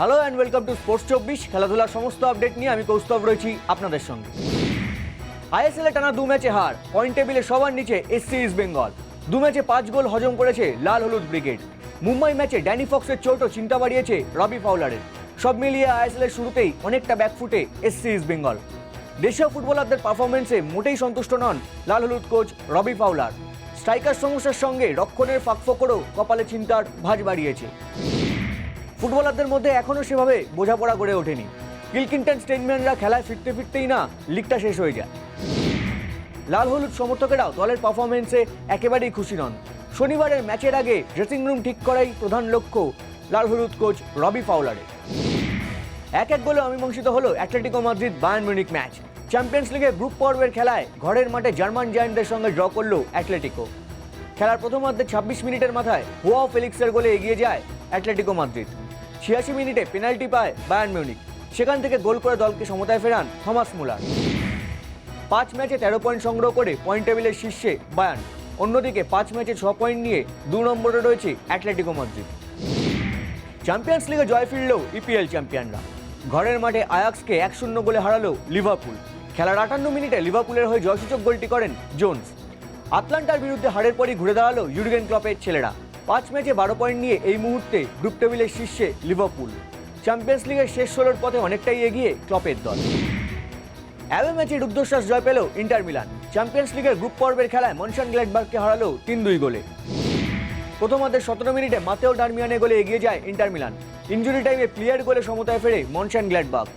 Hello and welcome to sports চব্বিশ খেলাধুলার সমস্ত আপডেট নিয়ে আমি কৌস্তব রয়েছি আপনাদের সঙ্গে। আইএসএল টানা দু ম্যাচে হার পয়েন্ট টেবিলে সবার নিচে এসসি ইস্ট বেঙ্গল দু ম্যাচে পাঁচ গোল হজম করেছে লাল হলুদ ব্রিগেড। মুম্বাই ম্যাচে ড্যানি ফক্সের চোটও চিন্তা বাড়িয়েছে রবি ফাউলারের। সব মিলিয়ে আইএসএল এর শুরুতেই অনেকটা ব্যাকফুটে এসসি ইস্ট বেঙ্গল দেশীয় ফুটবলারদের পারফরমেন্সে মোটেই সন্তুষ্ট নন লাল হলুদ কোচ রবি ফাউলার। স্ট্রাইকার সমস্যার সঙ্গে রক্ষণের ফাঁকফোকরও কপালে চিন্তার ভাঁজ বাড়িয়েছে। ফুটবলারদের মধ্যে এখনও সেভাবে বোঝাপড়া গড়ে ওঠেনি। কিলকিন্টন স্টেনম্যানরা খেলায় ফিরতে ফিরতেই না লিগটা শেষ হয়ে যায়। লাল হলুদ সমর্থকেরাও দলের পারফরমেন্সে একেবারেই খুশি নন। শনিবারের ম্যাচের আগে ড্রেসিং রুম ঠিক করাই প্রধান লক্ষ্য লাল হলুদ কোচ রবি ফাউলারের এক এক গোলে অমীমাংসিত হলো Atletico Madrid Bayern Munich match. Champions লিগের গ্রুপ পর্বের খেলায় ঘরের মাঠে জার্মান জায়ান্টদের সঙ্গে ড্র করল অ্যাটলেটিকো। খেলার প্রথমার্ধে ছাব্বিশ মিনিটের মাথায় হুয়াও ফেলিক্সের গোলে এগিয়ে যায় অ্যাটলেটিকো মাদ্রিদ। ছিয়াশি মিনিটে পেনাল্টি পায় বায়ার্ন মিউনিক। সেখান থেকে গোল করে দলকে সমতায় ফেরান থমাস মুলার। পাঁচ ম্যাচে তেরো পয়েন্ট সংগ্রহ করে পয়েন্ট টেবিলের শীর্ষে বায়ান অন্যদিকে পাঁচ ম্যাচে ছ পয়েন্ট নিয়ে দু নম্বরে রয়েছে অ্যাটলেটিকো মাদ্রিদ। চ্যাম্পিয়ন্স লিগে জয় ফিরলেও ইপিএল চ্যাম্পিয়নরা। ঘরের মাঠে আয়াক্সকে এক শূন্য গোলে হারালো লিভারপুল। খেলার আটান্ন মিনিটে লিভারপুলের হয়ে জয়সূচক গোলটি করেন জোন্স। আটলান্টার বিরুদ্ধে হারের পরই ঘুরে দাঁড়াল ইউরগেন ক্লপের ছেলেরা। পাঁচ ম্যাচে বারো পয়েন্ট নিয়ে এই মুহূর্তে গ্রুপ টেবিলের শীর্ষে লিভারপুল চ্যাম্পিয়ন্স লিগের শেষ ষোলোর পথে অনেকটাই এগিয়ে ক্লপের দল। অ্যাওয়ে ম্যাচে রুদ্ধশ্বাস জয় পেল ইন্টার মিলান চ্যাম্পিয়ন্স লিগের গ্রুপ পর্বের খেলায় মনসান গ্ল্যাডবার্গকে হারালো তিন দুই গোলে। প্রথমার্ধের সতেরো মিনিটে মাতেও ডারমিয়ানে গোলে এগিয়ে যায় ইন্টার মিলান ইঞ্জুরি টাইমে প্লেয়ার গোলে সমতায় ফেরে মনসান গ্ল্যাডবার্গ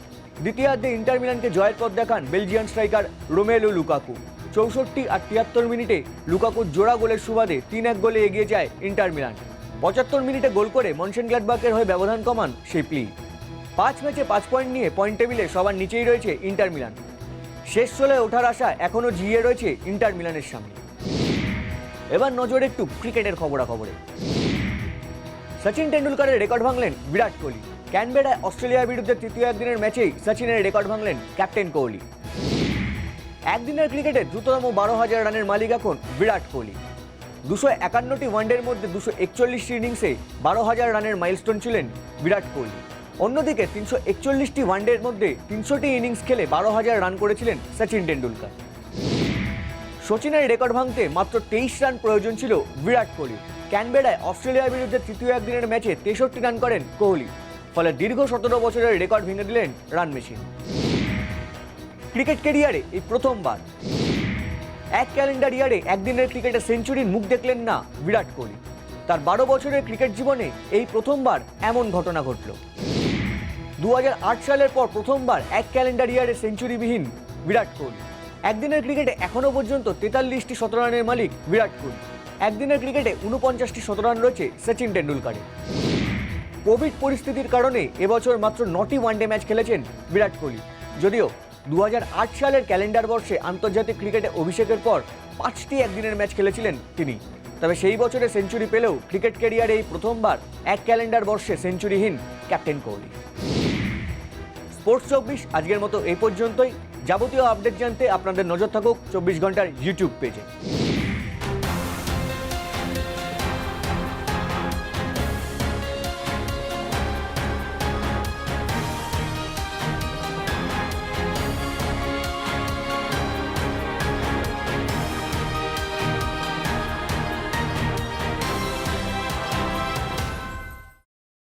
দ্বিতীয়ার্ধে ইন্টার মিলানকে জয়ের পথ দেখান বেলজিয়ান স্ট্রাইকার রোমেলু লুকাকু চৌষট্টি আর তিয়াত্তর মিনিটে লুকাকুর জোড়া গোলের সুবাদে তিন এক গোলে এগিয়ে যায় ইন্টার মিলান। পঁচাত্তর মিনিটে গোল করে মনসেন গ্ল্যাডবার্গের হয়ে ব্যবধান কমান শিপলি। পাঁচ ম্যাচে পাঁচ পয়েন্ট নিয়ে পয়েন্ট টেবিলে সবার নিচেই রয়েছে ইন্টার মিলান। শেষ ষোলে ওঠার আশা এখনও জিয়ে রয়েছে ইন্টার মিলানের সামনে। এবার নজর একটু ক্রিকেটের খবরাখবরে। সচিন টেন্ডুলকারের রেকর্ড ভাঙলেন বিরাট কোহলি। ক্যানবেরায় অস্ট্রেলিয়ার বিরুদ্ধে তৃতীয় একদিনের ম্যাচেই সচিনের রেকর্ড ভাঙলেন ক্যাপ্টেন কোহলি। একদিনের ক্রিকেটে দ্রুততম বারো হাজার রানের মালিক এখন বিরাট কোহলি। দুশো একান্নটি ওয়ানডের মধ্যে দুশো একচল্লিশটি ইনিংসে বারো হাজার রানের মাইলস্টোন ছিলেন বিরাট কোহলি। অন্যদিকে তিনশো একচল্লিশটি ওয়ানডের মধ্যে তিনশোটি ইনিংস খেলে বারো হাজার রান করেছিলেন সচিন টেন্ডুলকার সচিনের রেকর্ড ভাঙতে মাত্র তেইশ রান প্রয়োজন ছিল বিরাট কোহলি। ক্যানবেরায় অস্ট্রেলিয়ার বিরুদ্ধে তৃতীয় একদিনের ম্যাচে তেষট্টি রান করেন কোহলি, ফলে দীর্ঘ সতেরো বছরের রেকর্ড ভেঙে দিলেন রান মেশিন। ক্রিকেট কেরিয়ারে এই প্রথমবার। এক ক্যালেন্ডার ইয়ারে একদিনের ক্রিকেটে সেঞ্চুরির মুখ দেখলেন না বিরাট কোহলি। তার বারো বছরের ক্রিকেট জীবনে এই প্রথমবার এমন ঘটনা ঘটল। দু হাজার আট সালের পর প্রথমবার এক ক্যালেন্ডার ইয়ারে সেঞ্চুরিবিহীন বিরাট কোহলি। একদিনের ক্রিকেটে এখনও পর্যন্ত তেতাল্লিশটি শতরানের মালিক বিরাট কোহলি। একদিনের ক্রিকেটে উনপঞ্চাশটি শতরান রয়েছে সচিন টেন্ডুলকারের কোভিড পরিস্থিতির কারণে এবছর মাত্র নটি ওয়ানডে ম্যাচ খেলেছেন বিরাট কোহলি। যদিও দুহাজার আট সালের ক্যালেন্ডার বর্ষে আন্তর্জাতিক ক্রিকেটে অভিষেকের পর পাঁচটি একদিনের ম্যাচ খেলেছিলেন তিনি। তবে সেই বছরে সেঞ্চুরি পেলেও ক্রিকেট ক্যারিয়ারে এই প্রথমবার এক ক্যালেন্ডার বর্ষে সেঞ্চুরিহীন ক্যাপ্টেন কোহলি। স্পোর্টস চব্বিশ আজকের মতো এই পর্যন্তই। যাবতীয় আপডেট জানতে আপনাদের নজর থাকুক চব্বিশ ঘণ্টার ইউটিউব পেজে।